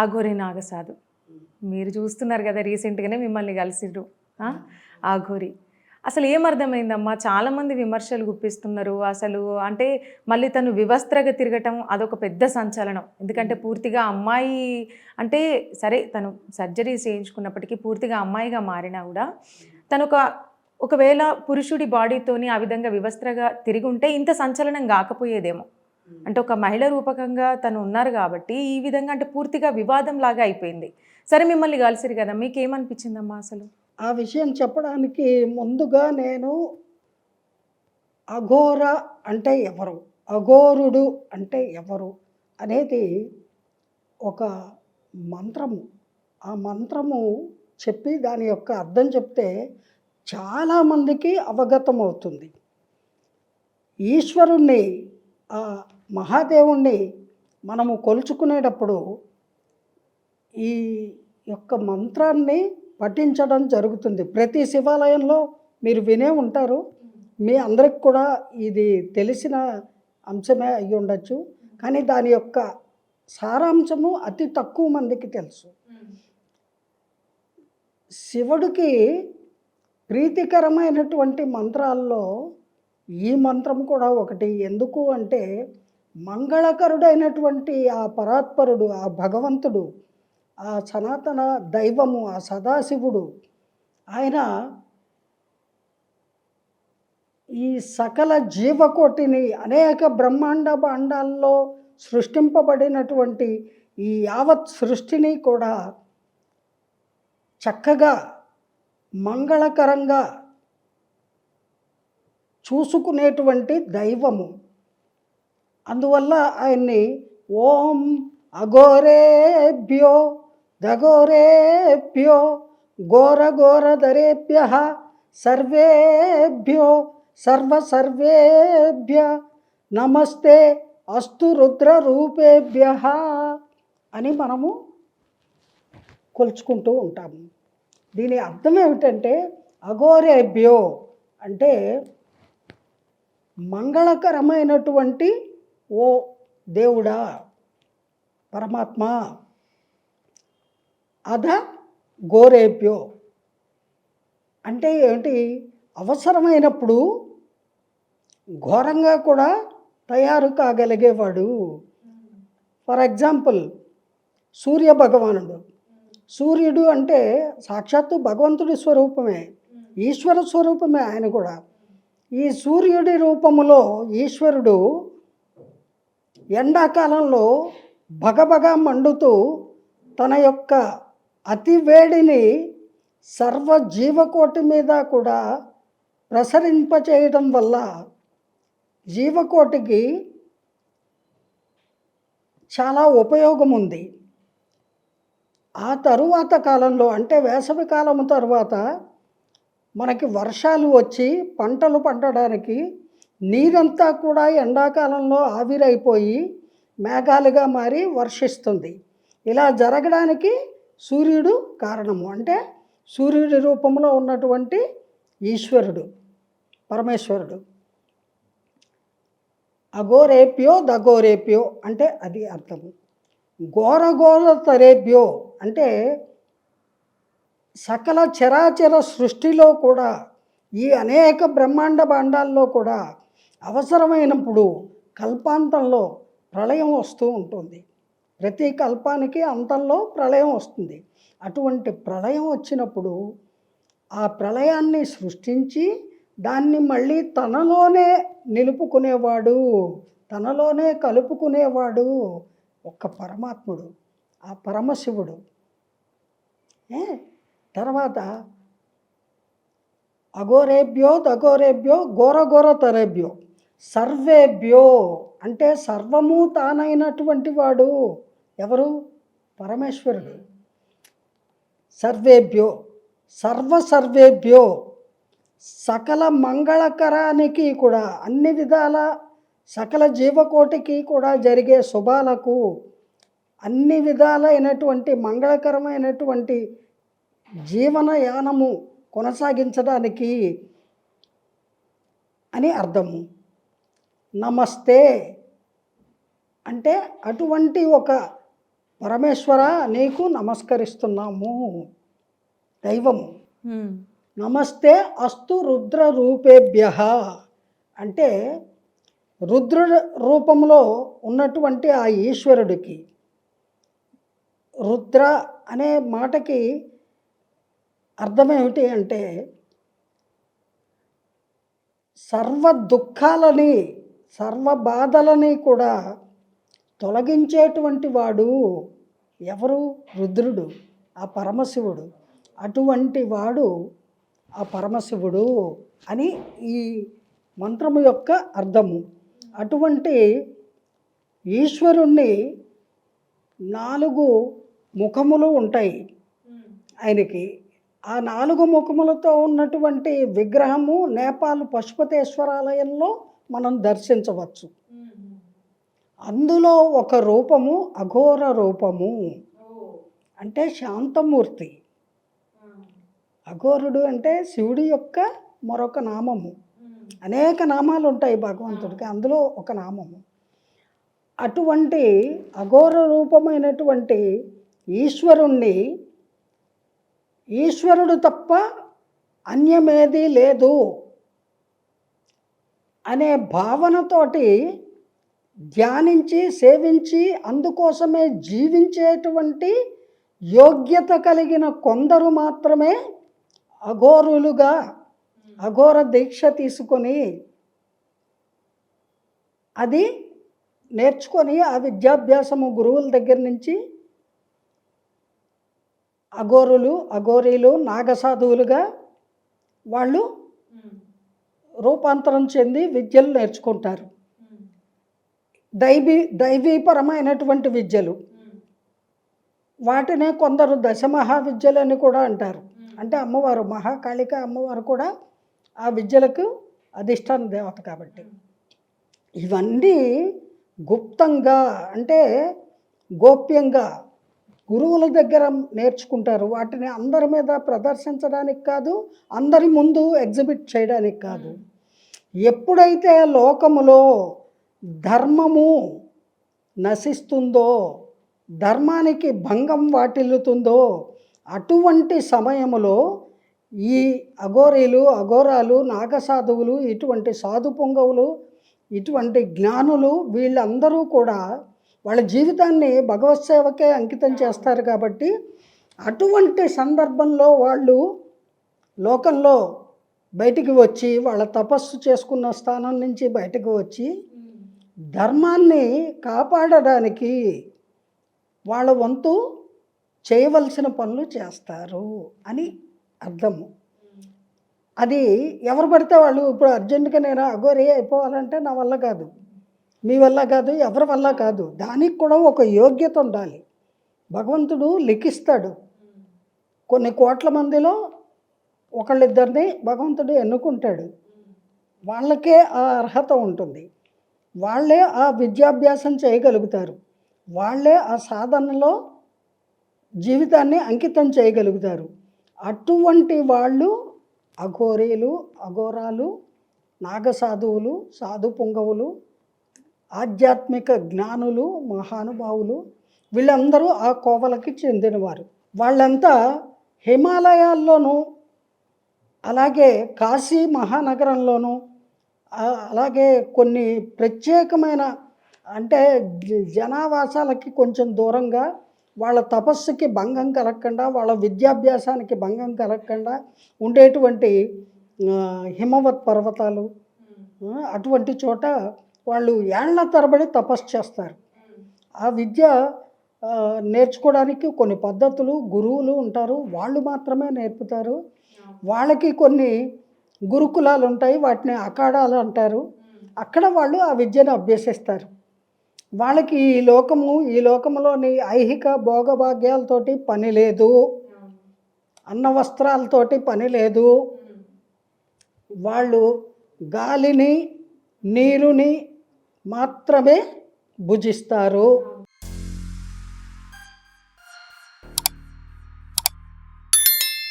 అఘోరి నాగసాధు మీరు చూస్తున్నారు కదా రీసెంట్గానే మిమ్మల్ని కలిసిర్రు. ఆ? అఘోరి అసలు ఏమర్థమైందమ్మా చాలామంది విమర్శలు గుప్పిస్తున్నారు. అసలు అంటే మళ్ళీ తను వివస్త్రగా తిరగటం అదొక పెద్ద సంచలనం. ఎందుకంటే పూర్తిగా అమ్మాయి అంటే సరే తను సర్జరీ చేయించుకున్నప్పటికీ పూర్తిగా అమ్మాయిగా మారినా కూడా తను ఒక ఒకవేళ పురుషుడి బాడీతోని ఆ విధంగా వివస్త్రగా తిరిగి ఉంటే ఇంత సంచలనం కాకపోయేదేమో. అంటే ఒక మహిళ రూపకంగా తను ఉన్నారు కాబట్టి ఈ విధంగా అంటే పూర్తిగా వివాదం లాగా అయిపోయింది. సరే మిమ్మల్ని కలిసిరు కదా మీకేమనిపించిందమ్మా అసలు? ఆ విషయం చెప్పడానికి ముందుగా నేను అఘోర అంటే ఎవరు? అఘోరుడు అంటే ఎవరు? అనేది ఒక మంత్రము. ఆ మంత్రము చెప్పి దాని యొక్క అర్థం చెప్తే చాలామందికి అవగతం అవుతుంది ఈశ్వరుణ్ణి ఆ మహాదేవుణ్ణి మనము కొలుచుకునేటప్పుడు ఈ యొక్క మంత్రాన్ని పఠించడం జరుగుతుంది. ప్రతి శివాలయంలో మీరు వినే ఉంటారు. మీ అందరికి కూడా ఇది తెలిసిన అంశమే అయి ఉండొచ్చు. కానీ దాని యొక్క సారాంశము అతి తక్కువ మందికి తెలుసు. శివుడికి ప్రీతికరమైనటువంటి మంత్రాల్లో ఈ మంత్రం కూడా ఒకటి. ఎందుకు అంటే మంగళకరుడైనటువంటి ఆ పరాత్పరుడు ఆ భగవంతుడు ఆ సనాతన దైవము ఆ సదాశివుడు ఆయన ఈ సకల జీవకోటిని అనేక బ్రహ్మాండ భాండాల్లో సృష్టింపబడినటువంటి ఈ యావత్ సృష్టిని కూడా చక్కగా మంగళకరంగా చూసుకునేటువంటి దైవము. అందువల్ల ఆయన్ని ఓం అఘోరేభ్యో దఘోరేభ్యో ఘోర ఘోరధరేభ్య సర్వేభ్యో సర్వ సర్వేభ్య నమస్తే అస్తు రుద్ర రూపేభ్య అని మనము కొలుచుకుంటూ ఉంటాము. దీని అర్థం ఏమిటంటే అఘోరేభ్యో అంటే మంగళకరమైనటువంటి ఓ దేవుడా పరమాత్మ అధ గోరేప్యో అంటే ఏంటి అవసరమైనప్పుడు ఘోరంగా కూడా తయారు కాగలిగేవాడు. ఫర్ ఎగ్జాంపుల్ సూర్య భగవానుడు. సూర్యుడు అంటే సాక్షాత్తు భగవంతుడి స్వరూపమే ఈశ్వర స్వరూపమే ఆయన కూడా. ఈ సూర్యుడి రూపములో ఈశ్వరుడు ఎండాకాలంలో భగభగ మండుతూ తన యొక్క అతి వేడిని సర్వ జీవకోటి మీద కూడా ప్రసరింపచేయడం వల్ల జీవకోటికి చాలా ఉపయోగం ఉంది ఆ తరువాత కాలంలో అంటే వేసవి కాలం తర్వాత మనకి వర్షాలు వచ్చి పంటలు పండడానికి నీరంతా కూడా ఎండాకాలంలో ఆవిరైపోయి మేఘాలుగా మారి వర్షిస్తుంది. ఇలా జరగడానికి సూర్యుడు కారణము. అంటే సూర్యుడి రూపంలో ఉన్నటువంటి ఈశ్వరుడు పరమేశ్వరుడు. అఘోరేప్యో దఘోరేప్యో అంటే అది అర్థం ఘోరఘోర తరేభ్యో అంటే సకల చరాచర సృష్టిలో కూడా ఈ అనేక బ్రహ్మాండ భాండాల్లో కూడా అవసరమైనప్పుడు కల్పాంతంలో ప్రళయం వస్తూ ఉంటుంది. ప్రతి కల్పానికి అంతంలో ప్రళయం వస్తుంది. అటువంటి ప్రళయం వచ్చినప్పుడు ఆ ప్రళయాన్ని సృష్టించి దాన్ని మళ్ళీ తనలోనే నిలుపుకునేవాడు తనలోనే కలుపుకునేవాడు ఒక్క పరమాత్ముడు ఆ పరమశివుడు. ఏ? తర్వాత అఘోరేభ్యో దఘోరేభ్యో ఘోర ఘోర తరేభ్యో. సర్వేభ్యో అంటే సర్వము తానైనటువంటి వాడు ఎవరు? పరమేశ్వరుడు. సర్వేభ్యో సర్వ సర్వేభ్యో సకల మంగళకరానికి కూడా అన్ని విధాల సకల జీవకోటికి కూడా జరిగే శుభాలకు అన్ని విధాలైనటువంటి మంగళకరమైనటువంటి జీవనయానము కొనసాగించడానికి అని అర్థము. నమస్తే. అంటే అటువంటి ఒక పరమేశ్వర నీకు నమస్కరిస్తున్నాము. దైవము. నమస్తే అస్తు రుద్ర రూపేభ్య. అంటే రుద్ర రూపంలో ఉన్నటువంటి ఆ ఈశ్వరుడికి రుద్ర అనే మాటకి అర్థం ఏమిటి అంటే సర్వ దుఃఖాలని సర్వ బాధలని కూడా తొలగించేటువంటి వాడు ఎవరు? రుద్రుడు ఆ పరమశివుడు. అటువంటి వాడు ఆ పరమశివుడు అని ఈ మంత్రము యొక్క అర్థము. అటువంటి ఈశ్వరుణ్ణి నాలుగు ముఖములు ఉంటాయి ఆయనకి. ఆ నాలుగు ముఖములతో ఉన్నటువంటి విగ్రహము నేపాల్ పశుపతేశ్వరాలయంలో మనం దర్శించవచ్చు. అందులో ఒక రూపము అఘోర రూపము. అంటే శాంతమూర్తి. అఘోరుడు అంటే శివుడి యొక్క మరొక నామము. అనేక నామాలు ఉంటాయి భగవంతుడికి అందులో ఒక నామము. అటువంటి అఘోర రూపమైనటువంటి ఈశ్వరుణ్ణి ఈశ్వరుడు తప్ప అన్యమేదీ లేదు. అనే భావనతోటి ధ్యానించి సేవించి అందుకోసమే జీవించేటువంటి యోగ్యత కలిగిన కొందరు మాత్రమే అఘోరులుగా అఘోర దీక్ష తీసుకొని అది నేర్చుకొని ఆ విద్యాభ్యాసము గురువుల దగ్గర నుంచి అఘోరులు అఘోరీలు నాగసాధువులుగా వాళ్ళు రూపాంతరం చెంది విద్యలు నేర్చుకుంటారు. దైవీ దైవీపరమైనటువంటి విద్యలు. వాటినే కొందరు దశమహా విద్యలు అని కూడా అంటారు. అంటే అమ్మవారు మహాకాళిక అమ్మవారు కూడా ఆ విద్యలకు అధిష్టాన దేవత కాబట్టి. ఇవన్నీ గుప్తంగా అంటే గోప్యంగా గురువుల దగ్గర నేర్చుకుంటారు. వాటిని అందరి మీద ప్రదర్శించడానికి కాదు అందరి ముందు ఎగ్జిబిట్ చేయడానికి కాదు. ఎప్పుడైతే లోకములో ధర్మము నశిస్తుందో ధర్మానికి భంగం వాటిల్లుతుందో అటువంటి సమయములో ఈ అఘోరీలు అఘోరాలు నాగసాధువులు ఇటువంటి సాధు పొంగవులు ఇటువంటి జ్ఞానులు వీళ్ళందరూ కూడా వాళ్ళ జీవితాన్ని భగవత్ సేవకే అంకితం చేస్తారు కాబట్టి అటువంటి సందర్భంలో వాళ్ళు లోకంలో బయటికి వచ్చి వాళ్ళ తపస్సు చేసుకున్న స్థానం నుంచి బయటకు వచ్చి ధర్మాన్ని కాపాడడానికి వాళ్ళ వంతు చేయవలసిన పనులు చేస్తారు అని అర్థము. అది ఎవరు పడితే వాళ్ళు ఇప్పుడు అర్జెంటుగా నేను అగోరి అయిపోవాలంటే నా వల్ల కాదు. మీ వల్ల కాదు ఎవరి వల్ల కాదు. దానికి కూడా ఒక యోగ్యత ఉండాలి. భగవంతుడు లిఖిస్తాడు. కొన్ని కోట్ల మందిలో ఒకళ్ళిద్దరిని భగవంతుడు ఎన్నుకుంటాడు. వాళ్ళకే ఆ అర్హత ఉంటుంది. వాళ్ళే ఆ విద్యాభ్యాసం చేయగలుగుతారు. వాళ్ళే ఆ సాధనలో జీవితాన్ని అంకితం చేయగలుగుతారు. అటువంటి వాళ్ళు అఘోరీలు అఘోరాలు నాగసాధువులు సాధు పుంగవులు ఆధ్యాత్మిక జ్ఞానులు మహానుభావులు వీళ్ళందరూ ఆ కోవలకి చెందినవారు. వాళ్ళంతా హిమాలయాల్లోనూ అలాగే కాశీ మహానగరంలోనూ అలాగే కొన్ని ప్రత్యేకమైన అంటే జనావాసాలకి కొంచెం దూరంగా వాళ్ళ తపస్సుకి భంగం కలగకుండా వాళ్ళ విద్యాభ్యాసానికి భంగం కలగకుండా ఉండేటువంటి హిమవత్ పర్వతాలు అటువంటి చోట వాళ్ళు ఏళ్ళ తరబడి తపస్సు చేస్తారు. ఆ విద్య నేర్చుకోవడానికి కొన్ని పద్ధతులు గురువులు ఉంటారు. వాళ్ళు మాత్రమే నేర్పుతారు. వాళ్ళకి కొన్ని గురుకులాలు ఉంటాయి వాటిని అఖాడాలు అంటారు. అక్కడ వాళ్ళు ఆ విద్యను అభ్యసిస్తారు. వాళ్ళకి ఈ లోకము ఈ లోకములోని ఐహిక భోగభాగ్యాలతోటి పని లేదు. అన్న వస్త్రాలతోటి పని లేదు. వాళ్ళు గాలిని నీరుని మాత్రమే భుజిస్తారు.